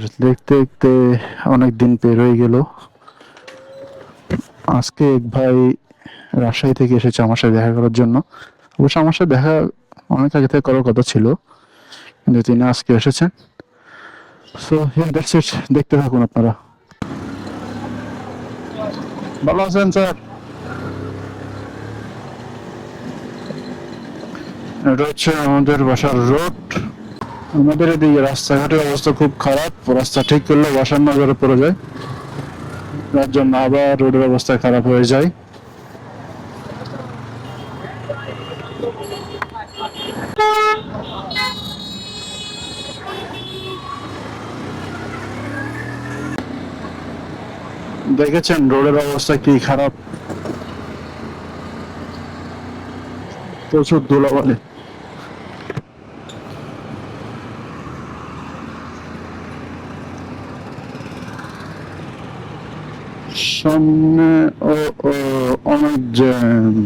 আর দেখতে দেখতে অনেক দিন পের হয়ে গেল। আজকে এক ভাই রাজশাহী থেকে এসেছে আমার সাথে দেখা করার জন্য। অবশ্য আমার সাথে দেখা অনেক আগে থেকে করার কথা ছিল, কিন্তু তিনি আজকে এসেছেন। সো দ্যাটস দেখতে থাকুন আপনারা। ভালো আছেন, স্যার? এটা হচ্ছে আমাদের বাসার রোড। আমাদের এদিকে রাস্তাঘাটের অবস্থা খুব খারাপ। রাস্তা ঠিক করলে বাসার নজরে পড়ে যায়। যার জন্য আবার রোডের অবস্থা খারাপ হয়ে যায়। দেখেছেন রোডের অবস্থা কি খারাপ? প্রচুর ধুলাবালি। সামনে ও অনেক জ্যাম।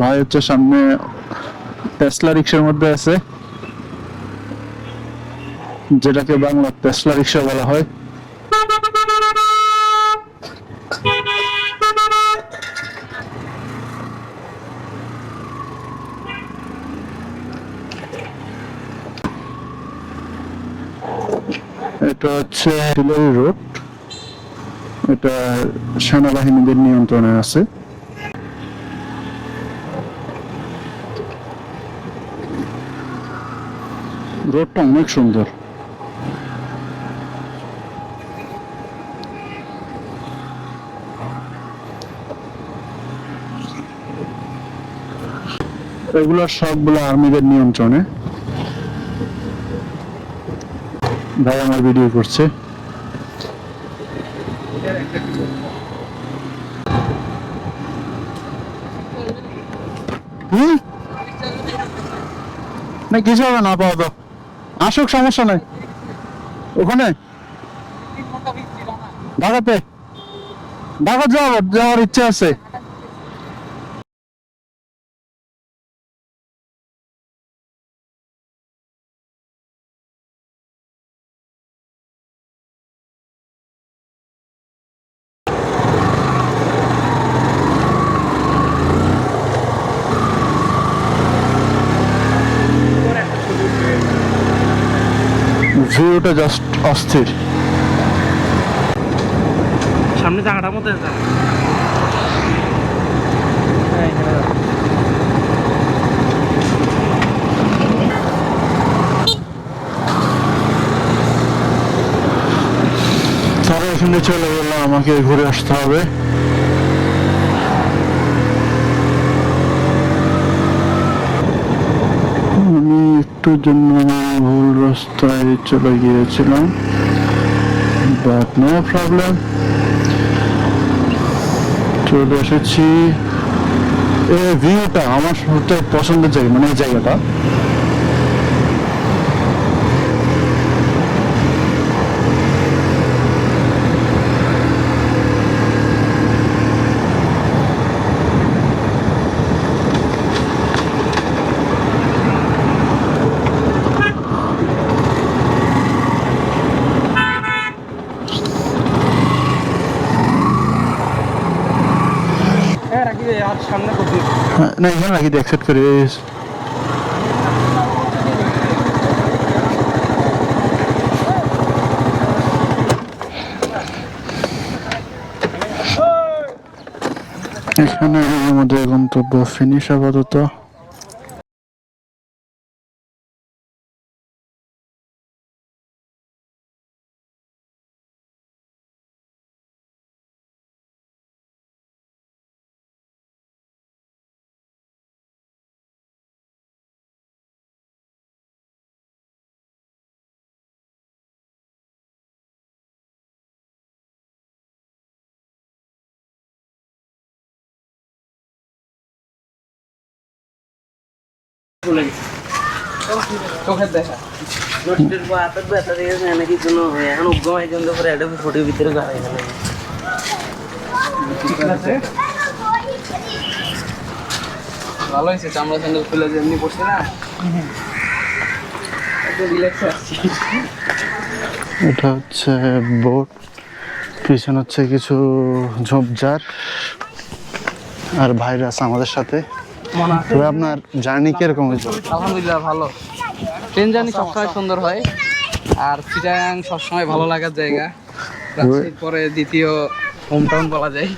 ভাই হচ্ছে সামনে টেসলা রিক্সার মধ্যে আছে। যেটাকে বাংলা টেসলা রিক্সা বলা হয়। এটা হচ্ছে রোড। এটা সেনাবাহিনীদের নিয়ন্ত্রণে আছে। রোডটা অনেক সুন্দর। এগুলো সবগুলো আর্মিদের নিয়ন্ত্রণে। ভাই আমার ভিডিও করছে। কিছু হবে না পাওয়া তো আসুক, সমস্যা নাই। ওখানে? ঢাকাতে? ঢাকা যাওয়ার যাওয়ার ইচ্ছা আছে? ভিউটা জাস্ট অস্থির সামনে জায়গাটার মধ্যে। তারা এখানে চলে গেলে আমাকে ঘুরে আসতে হবে একটু জন্য ভুল রাস্তায় চলে গিয়েছিলাম বাট নো প্রবলেম চলে এসেছি। এই ভিউটা আমার সবচেয়ে পছন্দের জায়গা মানে এই জায়গাটা। সামনে না এখানে রাখি দিয়ে অ্যাকসেপ্ট করে এখানে আমাদের গন্তব্য ফিনিশ আপাতত। চোখের দেখা। নষ্টের পর হাতের ব্যথা দিয়ে নাকি কোনো এখন উগ্রমাই জন্য করে একটা ফটোর ভিতরে গাড়ি ভালো হয়েছে চামড়া স্যান্ডেল খুলে যে এমনি বসে না? একটু রিল্যাক্সে আসছি এটা হচ্ছে বোট পিছনে হচ্ছে কিছু ঝোপঝাড়। আর ভাইরা আছে আমাদের সাথে। তবে আপনার জার্নি কীরকম হয়েছে? আলহামদুলিল্লাহ ভালো। ট্রেন জার্নি সবসময় সুন্দর হয়। আর চিটাং সবসময় ভালো লাগার জায়গা। পরে দ্বিতীয় হোম টাউন বলা যায়।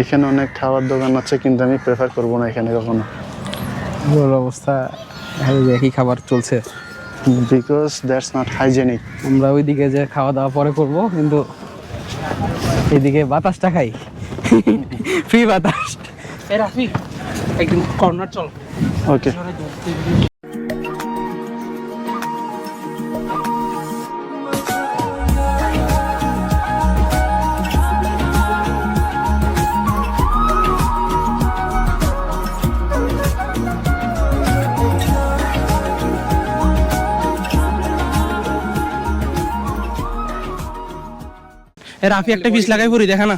এখানে অনেক খাবার দোকান আছে কিন্তু আমি প্রেফার করব না এখানে কখনো। ওর অবস্থা একই খাবার চলছে। বিকজ দ্যাটস নট হাইজেনিক আমরা ওইদিকে যে খাওয়া দাওয়া পরে করব কিন্তু এদিকে বাতাসটা খাই। ফ্রি বাতাস। একদিন কর্নার চল। ওকে রাফি একটা পিস লাগাই পরি দেখা না?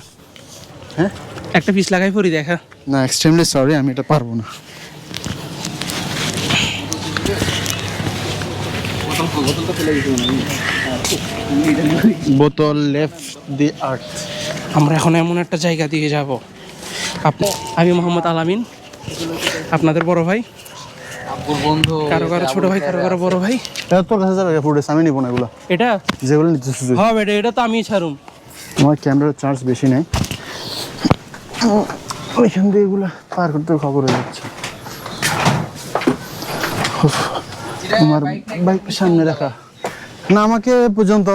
হ্যাঁ? একটা পিস লাগাই পরি দেখা। না এক্সট্রিমলি সরি আমি এটা পারব না। বোতল লেফট দি আর্থ আমরা এখন এমন একটা জায়গা দিয়ে যাব। আপনি আমি মোহাম্মদ আলামিন আপনাদের বড় ভাই। বন্ধু কারও কারও ছোট ভাই কারও কারও বড় ভাই। এটা তোর কাছে যাবে ফুটেজ আমি নিবো না এগুলো। এটা? যেগুলো তুই। এটা এটা তো আমি ছাড়ুম। আমার ক্যামেরার চার্জ বেশি নেই। ওইখান দিয়ে এগুলো পার করতে খবর হয়ে যাচ্ছে। আমার বাইক সামনে রাখা। না, আমাকে পর্যন্ত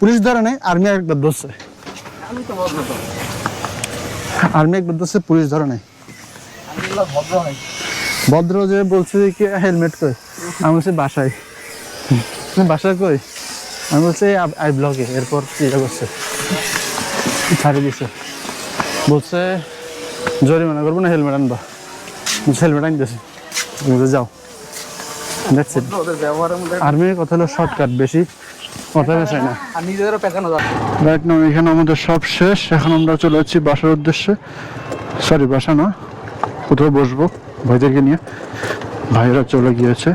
পুলিশ ধরে নেই আর্মি একবার ধরছে। আর্মি একবার ধরছে, পুলিশ ধরে নেই। ভদ্র যে বলছে কি হেলমেট কই? আমি বলছি, বাসায়। বাসায় কই? আমি বলছি আই ব্লগে এরপর ইয়ে করছে। ছাড়ে দিছে। বলছে জরিমানা করব না হেলমেট আনবা। হেলমেট আনতেছি বলছে যাও। দেখছি আর্মির কথা হলো শর্টকাট বেশি কথা বেশাই না। নিজেদেরও পেছানো রাইট নাও এখানে আমাদের সব শেষ। এখন আমরা চলে যাচ্ছি বাসার উদ্দেশ্যে। সরি বাসা না কোথাও বসবো ভাইদেরকে নিয়ে। ভাইয়েরা চলে গিয়েছে।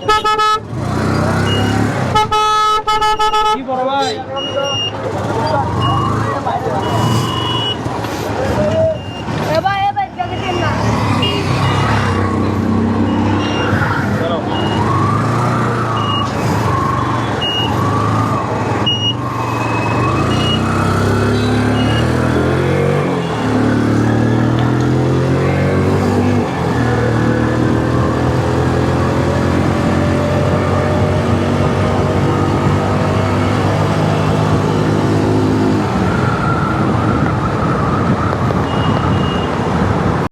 Thank you.